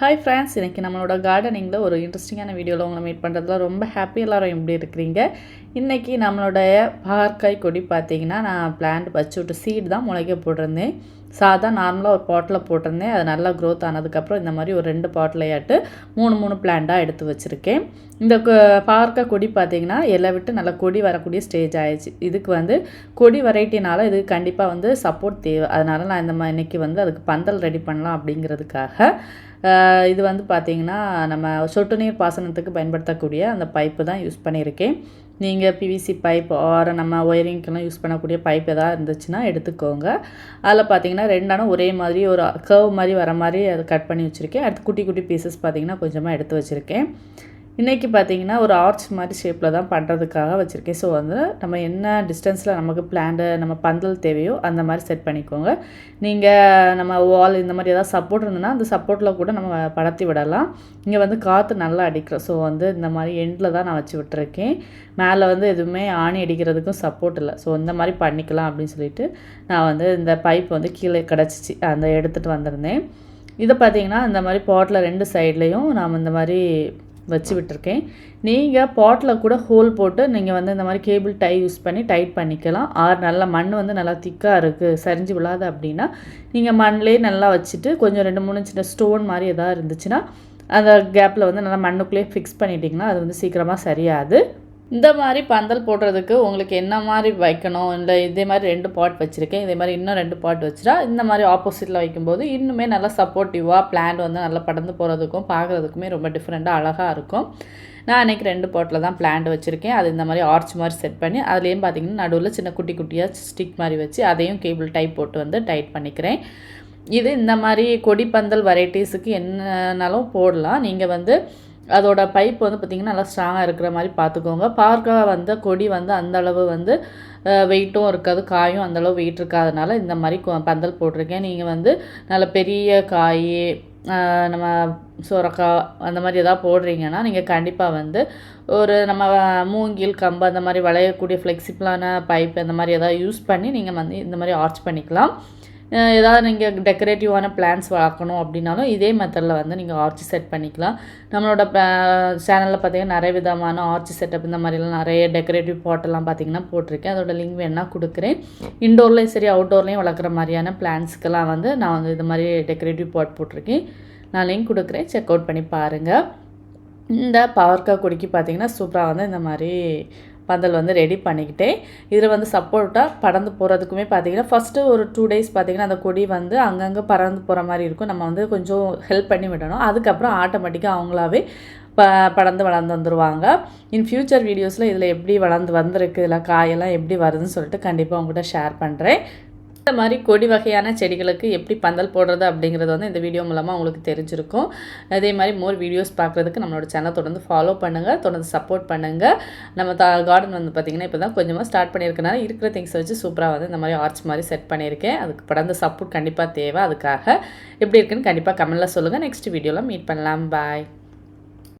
Hi friends இன்றைக்கி நம்மளோட கார்டனிங்கில் ஒரு இன்ட்ரெஸ்டிங்கான வீடியோவில் உங்களை மீட் பண்ணுறதுல ரொம்ப ஹாப்பி எல்லாரும் எப்படி இருக்கிறீங்க? இன்றைக்கி நம்மளுடைய பார்க்காய் கொடி பார்த்தீங்கன்னா நான் பிளான்ட் வச்சு விட்டு சீட் தான் முளைக்க போட்டிருந்தேன். சாதா நார்மலாக ஒரு பாட்டில் போட்டிருந்தேன். அது நல்லா க்ரோத் ஆனதுக்கப்புறம் இந்த மாதிரி ஒரு ரெண்டு பாட்டிலையாட்டு மூணு மூணு பிளான்ட்டாக எடுத்து வச்சுருக்கேன். இந்த பார்க்க கொடி பார்த்திங்கன்னா இலை விட்டு நல்லா கொடி வரக்கூடிய ஸ்டேஜ் ஆயிடுச்சு. இதுக்கு வந்து கொடி வெரைட்டினால இதுக்கு கண்டிப்பாக வந்து சப்போர்ட் தேவை. அதனால் நான் இந்த மாதிரி இன்றைக்கி வந்து அதுக்கு பந்தல் ரெடி பண்ணலாம் அப்படிங்கிறதுக்காக இது வந்து பார்த்திங்கன்னா நம்ம சொட்டு நீர் பாசனத்துக்கு பயன்படுத்தக்கூடிய அந்த பைப்பு தான் யூஸ் பண்ணியிருக்கேன். நீங்கள் பிவிசி பைப் ஆர் நம்ம ஒயரிங்க்கெல்லாம் யூஸ் பண்ணக்கூடிய பைப் எதாவது இருந்துச்சுன்னா எடுத்துக்கோங்க. அதில் பார்த்தீங்கன்னா ரெண்டானும் ஒரே மாதிரி ஒரு கர்வ் மாதிரி வர மாதிரி அதை கட் பண்ணி வச்சுருக்கேன். அடுத்து குட்டி குட்டி பீசஸ் பார்த்தீங்கன்னா கொஞ்சமாக எடுத்து வச்சுருக்கேன். இன்றைக்கி பார்த்தீங்கன்னா ஒரு ஆர்ச் மாதிரி ஷேப்பில் தான் பண்ணுறதுக்காக வச்சுருக்கேன். ஸோ வந்து நம்ம என்ன டிஸ்டன்ஸில் நமக்கு பிளான்டு நம்ம பந்தல் தேவையோ அந்த மாதிரி செட் பண்ணிக்கோங்க. நீங்கள் நம்ம வால் இந்த மாதிரி ஏதாவது சப்போர்ட் இருந்ததுன்னா அந்த சப்போர்ட்டில் கூட நம்ம படத்தி விடலாம். இங்கே வந்து காற்று நல்லா அடிக்கிறோம் ஸோ வந்து இந்த மாதிரி எண்டில் தான் நான் வச்சு விட்டுருக்கேன். மேலே வந்து எதுவுமே ஆணி அடிக்கிறதுக்கும் சப்போர்ட் இல்லை. ஸோ இந்த மாதிரி பண்ணிக்கலாம் அப்படின்னு சொல்லிட்டு நான் வந்து இந்த பைப் வந்து கீழே கிடச்சிச்சு. அந்த எடுத்துகிட்டு வந்திருந்தேன். இதை பார்த்தீங்கன்னா இந்த மாதிரி பாட்டில் ரெண்டு சைட்லேயும் நாம் இந்த மாதிரி வச்சு விட்டுருக்கேன். நீங்கள் பாட்டில் கூட ஹோல் போட்டு நீங்கள் வந்து இந்த மாதிரி கேபிள் டை யூஸ் பண்ணி டைட் பண்ணிக்கலாம். ஆர் நல்லா மண் வந்து நல்லா திக்காக இருக்குது சரிஞ்சு விழாது அப்படின்னா நீங்கள் மண்ணிலே நல்லா வச்சுட்டு கொஞ்சம் ரெண்டு மூணு சின்ன ஸ்டோன் மாதிரி எதாவது இருந்துச்சுன்னா அந்த கேப்பில் வந்து நல்லா மண்ணுக்குள்ளேயே ஃபிக்ஸ் பண்ணிட்டிங்கன்னா அது வந்து சீக்கிரமாக சரியாது. இந்த மாதிரி பந்தல் போடுறதுக்கு உங்களுக்கு என்ன மாதிரி வைக்கணும்? இல்லை இதே மாதிரி ரெண்டு பாட் வச்சுருக்கேன். இதே மாதிரி இன்னும் ரெண்டு பாட் வச்சுட்டா இந்த மாதிரி ஆப்போசிட்டில் வைக்கும்போது இன்னுமே நல்லா சப்போர்ட்டிவாக பிளான் வந்து நல்லா படந்து போகிறதுக்கும் பார்க்குறதுக்குமே ரொம்ப டிஃப்ரெண்ட்டாக அழகாக இருக்கும். நான் அன்றைக்கி ரெண்டு பாட்டில் தான் பிளான்ட் வச்சுருக்கேன். அது இந்த மாதிரி ஆர்ச் மாதிரி செட் பண்ணி அதுலேயும் பார்த்திங்கன்னா நடுவில் சின்ன குட்டி குட்டியாக ஸ்டிக் மாதிரி வச்சு அதையும் கேபிள் டைப் போட்டு வந்து டைட் பண்ணிக்கிறேன். இது இந்த மாதிரி கொடி பந்தல் வெரைட்டிஸுக்கு என்னன்னாலும் போடலாம். நீங்கள் வந்து அதோட பைப் வந்து பார்த்திங்கன்னா நல்லா ஸ்ட்ராங்காக இருக்கிற மாதிரி பார்த்துக்கோங்க பார்க்க வந்து கொடி வந்து அந்த அளவு வந்து வெயிட்டும் இருக்காது. காயும் அந்தளவு வெயிட் இருக்காதனால இந்த மாதிரி கொ- பந்தல் போட்டிருக்கேன். நீங்கள் வந்து நல்ல பெரிய காய் நம்ம சுரக்காய் அந்த மாதிரி எதாவது போடுறீங்கன்னா நீங்கள் கண்டிப்பாக வந்து ஒரு நம்ம மூங்கில் கம்பு அந்த மாதிரி வளையக்கூடிய ஃப்ளெக்சிபிளான பைப் அந்த மாதிரி எதாவது யூஸ் பண்ணி நீங்கள் வந்து இந்த மாதிரி ஆர்ச் பண்ணிக்கலாம். ஏதாவது நீங்கள் டெக்கரேட்டிவான பிளான்ஸ் வளர்க்கணும் அப்படின்னாலும் இதே மெத்தடில் வந்து நீங்கள் ஆர்ச் செட் பண்ணிக்கலாம். நம்மளோட சேனலில் பார்த்தீங்கன்னா நிறைய விதமான ஆர்ச் செட்டப் இந்த மாதிரிலாம் நிறைய டெக்கரேட்டிவ் பாட்டெல்லாம் பார்த்தீங்கன்னா போட்டிருக்கேன். அதோட லிங்க் வேணா கொடுக்குறேன். இண்டோர்லேயும் சரி அவுட்டோர்லேயும் வளர்க்குற மாதிரியான பிளான்ஸ்க்கெல்லாம் வந்து நான் வந்து இது மாதிரி டெக்கரேட்டிவ் பாட் போட்டிருக்கேன். நான் லிங்க் கொடுக்குறேன். செக் அவுட் பண்ணி பாருங்கள் இந்த பவர்க்கா கொடிக்கு பார்த்தீங்கன்னா சூப்பராக வந்து இந்த மாதிரி பந்தல் வந்து ரெடி பண்ணிக்கிட்டேன். இதில் வந்து சப்போர்ட்டாக பறந்து போகிறதுக்குமே பார்த்தீங்கன்னா ஃபஸ்ட்டு ஒரு டூ டேஸ் பார்த்தீங்கன்னா அந்த கொடி வந்து அங்கங்கே பறந்து போகிற மாதிரி இருக்கும். நம்ம வந்து கொஞ்சம் ஹெல்ப் பண்ணி விடணும். அதுக்கப்புறம் ஆட்டோமேட்டிக்காக அவங்களாவே ப படர்ந்து வளர்ந்து வந்துடுவாங்க இன் ஃப்யூச்சர் வீடியோஸில் இதில் எப்படி வளர்ந்து வந்திருக்கு இதில் காயெல்லாம் எப்படி வருதுன்னு சொல்லிட்டு கண்டிப்பாக உங்கள்கிட்ட ஷேர் பண்ணுறேன் இந்த மாதிரி கொடி வகையான செடிகளுக்கு எப்படி பந்தல் போடுறது அப்படிங்கிறது வந்து இந்த வீடியோ மூலமாக உங்களுக்கு தெரிஞ்சிருக்கும். அதே மாதிரி மோர் வீடியோஸ் பார்க்குறதுக்கு நம்மளோட சேனல் தொடர்ந்து ஃபாலோ பண்ணுங்கள் தொடர்ந்து சப்போர்ட் பண்ணுங்கள் நம்ம த கார்டன் வந்து பார்த்திங்கன்னா இப்போ தான் கொஞ்சமாக ஸ்டார்ட் பண்ணியிருக்கனால இருக்கிற திங்ஸ் வச்சு சூப்பராக வந்து இந்த மாதிரி ஆர்ச் மாதிரி செட் பண்ணியிருக்கேன். அதுக்கு படந்த சப்போர்ட் கண்டிப்பாக தேவை. அதுக்காக எப்படி இருக்குன்னு கண்டிப்பாக கமெண்ட்டில் சொல்லுங்கள் நெக்ஸ்ட் வீடியோவில் மீட் பண்ணலாம். பாய்